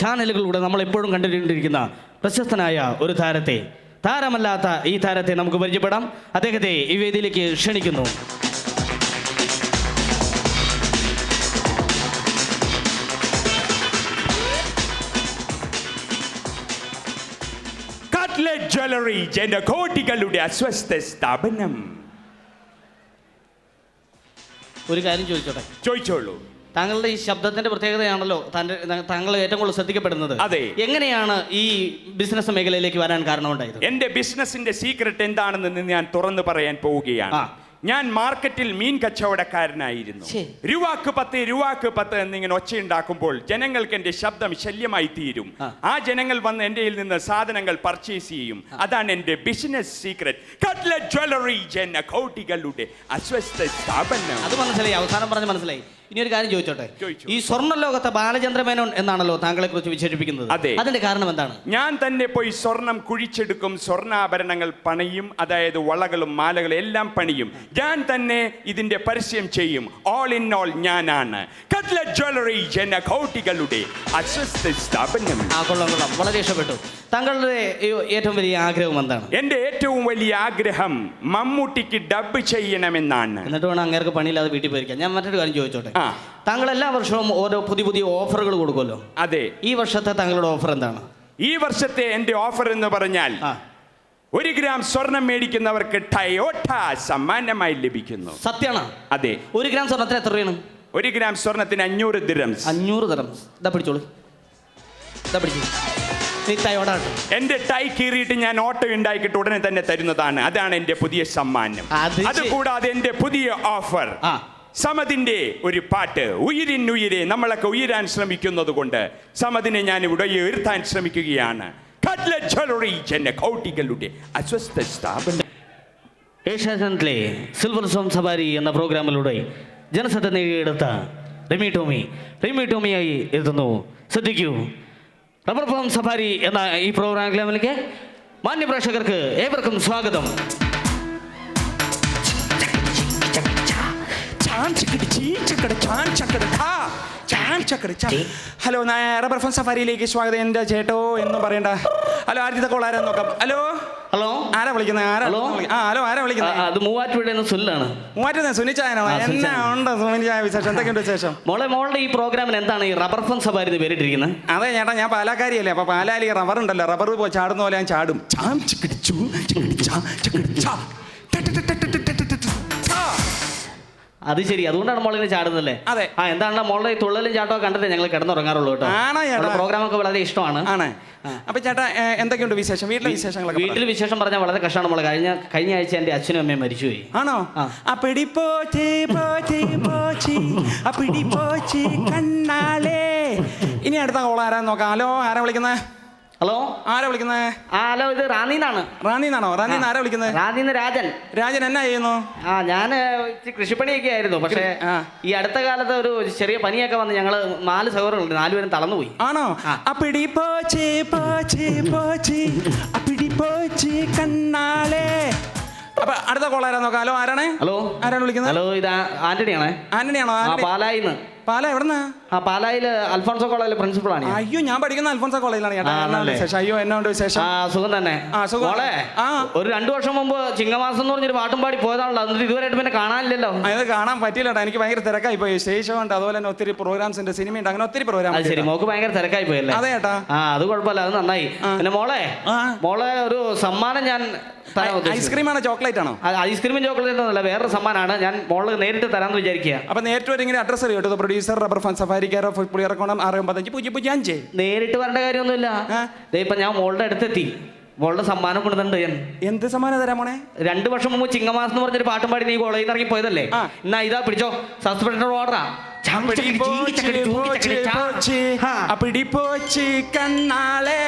ചാനലുകളിലൂടെ നമ്മൾ എപ്പോഴും കണ്ടുകൊണ്ടിരിക്കുന്ന പ്രശസ്തനായ ഒരു താരത്തെ. താരമല്ലാത്ത ഈ താരത്തെ നമുക്ക് പരിചയപ്പെടാം. അദ്ദേഹത്തെ ഈ വേദിയിലേക്ക് ക്ഷണിക്കുന്നു. കട്ട്ലറ്റ് ജ്വല്ലറി ജനകോടികളുടെ അസ്വസ്ഥ സ്ഥാപനം. ഒരു കാര്യം ചോദിച്ചോട്ടെ? ചോദിച്ചോളൂ. താങ്കളുടെ ഈ ശബ്ദത്തിന്റെ പ്രത്യേകതയാണല്ലോ താങ്കൾ താങ്കൾ ഏറ്റവും കൂടുതൽ ശ്രദ്ധിക്കപ്പെടുന്നത്. അതെ. എങ്ങനെയാണ് ഈ ബിസിനസ് മേഖലയിലേക്ക് വരാൻ കാരണമുണ്ടായത്? എന്റെ ബിസിനസിന്റെ സീക്രട്ട് എന്താണെന്ന് ഞാൻ തുറന്നു പറയാൻ പോവുകയാണ്. ഞാൻ മാർക്കറ്റിൽ മീൻ കച്ചവടക്കാരനായിരുന്നു. രൂവാക്ക് രൂപാക്ക് പത്ത് രൂവാക്ക് പത്ത് എന്നിങ്ങനെ ഒച്ചയുണ്ടാക്കുമ്പോൾ ജനങ്ങൾക്ക് എന്റെ ശബ്ദം ശല്യമായി തീരും. ആ. ജനങ്ങൾ വന്ന് എന്റെ നിന്ന് സാധനങ്ങൾ പർച്ചേസ് ചെയ്യും. അതാണ് എന്റെ ബിസിനസ് സീക്രട്ട് കട്ട്ലറ്റ് ജ്വല്ലറി ജനകോടികളുടെ അസ്വസ്ഥ സ്ഥാപനം. അത് മനസ്സിലായി. അവസാനം പറഞ്ഞ് മനസ്സിലായി. ഇനി ഒരു കാര്യം ചോദിച്ചോട്ടെ? ഈ സ്വർണ ലോകത്തെ ബാലചന്ദ്ര മേനോൻ എന്നാണല്ലോ താങ്കളെ കുറിച്ച് വിശേഷിപ്പിക്കുന്നത്. അതെ. അതിന്റെ കാരണം എന്താണ്? ഞാൻ തന്നെ പോയി സ്വർണം കുഴിച്ചെടുക്കും സ്വർണാഭരണങ്ങൾ പണിയും അതായത് വളകളും മാലകളും എല്ലാം പണിയും. ഞാൻ തന്നെ ഇതിന്റെ പരസ്യം ചെയ്യും. ഓൾ ഇൻ ഓൾ ഞാനാണ്. കട്ട്ലറ്റ് ജ്വല്ലറി ജനകോട്ടികളുടെ അസ്വസ്ഥ സ്ഥാപനം. ആ കൊള്ളാം കൊള്ളാം. വളരെ ഇഷ്ടപ്പെട്ടു. താങ്കളുടെ ഏറ്റവും വലിയ ആഗ്രഹം എന്താണ്? എന്റെ ഏറ്റവും വലിയ ആഗ്രഹം മമ്മൂട്ടിക്ക് ഡബ് ചെയ്യണമെന്നാണ്. എന്നിട്ട് വേണം അങ്ങേർക്ക് പണിയില്ലാതെ വീട്ടിൽ പോയിരിക്കാം ഞാൻ മറ്റൊരു കാര്യം ചോദിച്ചോട്ടെ? താങ്കൾ എല്ലാ വർഷവും ഓരോ പുതിയ പുതിയ ഓഫറുകൾ കൊടുക്കുമല്ലോ? അതെ. ഈ വർഷത്തെ താങ്കളുടെ ഓഫർ എന്താണ്? ഈ വർഷത്തെ എന്റെ ഓഫർ എന്ന് പറഞ്ഞാൽ ഒരു ഗ്രാം സ്വർണം മേടിക്കുന്നവർക്ക് ടയോട്ട സമ്മാനമായി ലഭിക്കുന്നു. സത്യമാണ് അതെ. ഒരു ഗ്രാം സ്വർണത്തിന് എത്ര രൂപയാണ്? ഒരു ഗ്രാം സ്വർണത്തിന് അഞ്ഞൂറ് ദിരം അഞ്ഞൂറ് ദിരം ഇതാ പിടിച്ചോളൂ. ഇതാ പിടിച്ചു നീ തയോടാട്ടോ എന്റെ ടൈ കീറിയിട്ട് ഞാൻ ഓട്ടോ ഉണ്ടാക്കിയിട്ട് ഉടനെ തന്നെ തരുന്നതാണ്. അതാണ് എന്റെ പുതിയ സമ്മാനം. അത് ശരി. കൂടാതെ എന്റെ പുതിയ ഓഫർ. ആ. സമതിന്റെ ഒരു പാട്ട് ഉയിരിനുയിരെ നമ്മളൊക്കെ ഉയരാൻ ശ്രമിക്കുന്നത് കൊണ്ട് സമതിനെ ഞാൻ ഇവിടെ ഉയർത്താൻ ശ്രമിക്കുകയാണ്. ഏഷ്യാനെറ്റിലെ സിൽവർ സോം സവാരി എന്ന പ്രോഗ്രാമിലൂടെ ജനശ്രദ്ധ നേടിയെടുത്ത റിമി ടോമി. റിമി ടോമിയായി എത്തുന്നു. ശ്രദ്ധിക്കൂ. റബ്ബർ ഫോം സഫാരി എന്ന ഈ പ്രോഗ്രാമിലേക്ക് മാന്യപ്രേക്ഷകർക്ക് ഏവർക്കും സ്വാഗതം. ഹലോ റബ്ബർ ഫോൺ സഫാരിയിലേക്ക് സ്വാഗതം. എന്റെ ചേട്ടോ എന്ന് പറയണ്ട. ഹലോ ആദ്യത്തെ കോൾ ആരാ നോക്കാം. ഹലോ? ഹലോ? ആരാ വിളിക്കുന്നത് ആരാ ഹലോ? ആ ഹലോ ആരാ വിളിക്കുന്നത് അത് മൂവാറ്റുപുഴ സുല്ലാണ് മൂവാറ്റുന്ന സുനിച്ചായനോ എന്നാ. ഉണ്ട് സുനിച്ചായ വിശേഷം? എന്തൊക്കെയുണ്ട് വിശേഷം? മോളെ മോളുടെ ഈ പ്രോഗ്രാമിന് എന്താണ് ഈ റബ്ബർ ഫോൺ സഫാരി എന്ന് പേരിട്ടിരിക്കുന്നത് അതെ ചേട്ടാ ഞാൻ പാലാക്കാരിയല്ലേ. അപ്പൊ പാലാലി റബ്ബർ ഉണ്ടല്ലോ. റബ്ബർ പോയി ചാടുന്ന പോലെ ഞാൻ ചാടും. ചാം ചിക്കിടിച്ചു, ചിക്കിടിച്ചാ, ചിക്കിടിച്ചാ. അത് ശരി. അതുകൊണ്ടാണ് മോളിനെ ചാടുന്നല്ലേ അതെ. ആ എന്താണ് മോളുടെ തുള്ളലും ചാട്ടോ കണ്ടിട്ട് ഞങ്ങൾ കിടന്നുറങ്ങാറുള്ളൂ കേട്ടോ. ആണോ ചേട്ടാ? പ്രോഗ്രാം ഒക്കെ വളരെ ഇഷ്ടമാണ്. ആണ്. അപ്പൊ ചേട്ടാ എന്തൊക്കെയുണ്ട് വിശേഷം? വീട്ടിലെ വിശേഷങ്ങളൊക്കെ വീട്ടിൽ വിശേഷം പറഞ്ഞാൽ വളരെ കഷ്ടമാണ് മോളെ. കഴിഞ്ഞ കഴിഞ്ഞ ആഴ്ച എന്റെ അച്ഛനും അമ്മയും മരിച്ചുപോയി. ആണോ. അപ്പിടി പോച്ചി പോച്ചി പോച്ചി. അപ്പിടി പോച്ചി കണ്ണാളേ. ഇനി അടുത്ത കോൾ ആരാ നോക്കാം. ഹലോ ആരാ വിളിക്കുന്നത് ഹലോ? ആരാ വിളിക്കുന്നത് ആ ഹലോ ഇത് റാന്നിന്നാണ്. റാന്നിന്നാണോ? റാന്നിന്ന് ആരാ വിളിക്കുന്നത് റാന്നിന്ന് രാജൻ. രാജൻ എന്നാ ചെയ്യുന്നു? ആ ഞാൻ കൃഷിപ്പണിയൊക്കെ ആയിരുന്നു. പക്ഷേ ഈ അടുത്ത കാലത്ത് ഒരു ചെറിയ പനിയൊക്കെ വന്ന് ഞങ്ങൾ നാല് സഹോദരങ്ങളുണ്ട്. നാലുപേരും തളർന്നുപോയി. ആണോ. അപ്പിടി പോച്ചി പോച്ചി പോച്ചി. അപ്പിടി പോച്ചി കണ്ണാളേ. അപ്പൊ അടുത്ത കോൾ ആരാ നോക്കാം? ഹലോ ആരാണ്? ഹലോ. ആരാണ് വിളിക്കുന്നത്? ഹലോ ഇത് ആന്റണിയാണേ. ആന്റണിയാണോ? പാലായിന്ന്. പാല എവിടെന്നാ? ആ പാലായിൽ അൽഫോൺസോ കോളേജിലെ പ്രിൻസിപ്പൾ ആണ് അയ്യോ ഞാൻ പഠിക്കുന്ന അൽഫോൺസോ കോളേജിലാണ് ചേട്ടാ. ആ, എന്നാ ആണല്ലേ? വിശേഷം? അയ്യോ എന്നോണ്ട് വിശേഷം? ആ സുഖം തന്നെ. ആ, സുഖം. മോളെ ആ. ഒരു രണ്ടു വർഷം മുമ്പ് ചിങ്ങമാസം എന്ന് പറഞ്ഞൊരു പാട്ടും പാടി പോയതാണല്ലോ. എന്നിട്ട് ഇതുവരെയായിട്ട് പിന്നെ കാണാനില്ലല്ലോ. അത് കാണാൻ പറ്റിയില്ലട്ടാ. എനിക്ക് ഭയങ്കര തിരക്കായി പോയി. സ്റ്റേജ് ഷോ ഉണ്ട് അതുപോലെ തന്നെ ഒത്തിരി പ്രോഗ്രാംസ് ഉണ്ട് സിനിമയുണ്ട് അങ്ങനെ ഒത്തിരി പ്രോഗ്രാം അത് ശരി മോക്ക് ഭയങ്കര തിരക്കായി പോയല്ലേ അതെ ചേട്ടാ. ആ അത് കുഴപ്പമില്ല അത് നന്നായി. പിന്നെ മോളെ ആ. മോളെ ഒരു സമ്മാനം ഞാൻ തരാൻ ഉദ്ദേശിക്കുന്നു. ഐസ്ക്രീം ആണോ ചോക്ലേറ്റ് ആണോ? ഐസ്ക്രീമും ചോക്ലേറ്റ് ഒന്നുമല്ല വേറൊരു സമ്മാനമാണ് ഞാൻ മോൾ നേരിട്ട് തരാമെന്ന് വിചാരിക്കുക അപ്പൊ നേരിട്ട് ഒരു ഇങ്ങനെ അഡ്രസ് അറിയോ? Producer rubber fan safari care of Puliyarakkonam ആറ് ഒമ്പത്തഞ്ച് പൂജ്യം പൂജ്യം അഞ്ച്. നേരിട്ട് വരേണ്ട കാര്യമൊന്നുമില്ല. ദേ ഇപ്പൊ ഞാൻ മോളുടെ അടുത്തെത്തി. മോളുടെ സമ്മാനം കൊടുത്തിട്ടുണ്ട് ഞാൻ. എന്ത് സമ്മാനം തരാം മോനെ? രണ്ട് വർഷം മുമ്പ് ചിങ്ങമാസം എന്ന് പറഞ്ഞൊരു പാട്ടും പാടി നീ കോളേജിൽ നിന്ന് ഇറങ്ങി പോയതല്ലേ. എന്നാ ഇതാ പിടിച്ചോ. സസ്പെൻഡ് ഓർഡറാ അപ്പിടി പോച്ചി, പോച്ചി, പോച്ചി, അപ്പിടി പോച്ചി കണ്ണാളേ.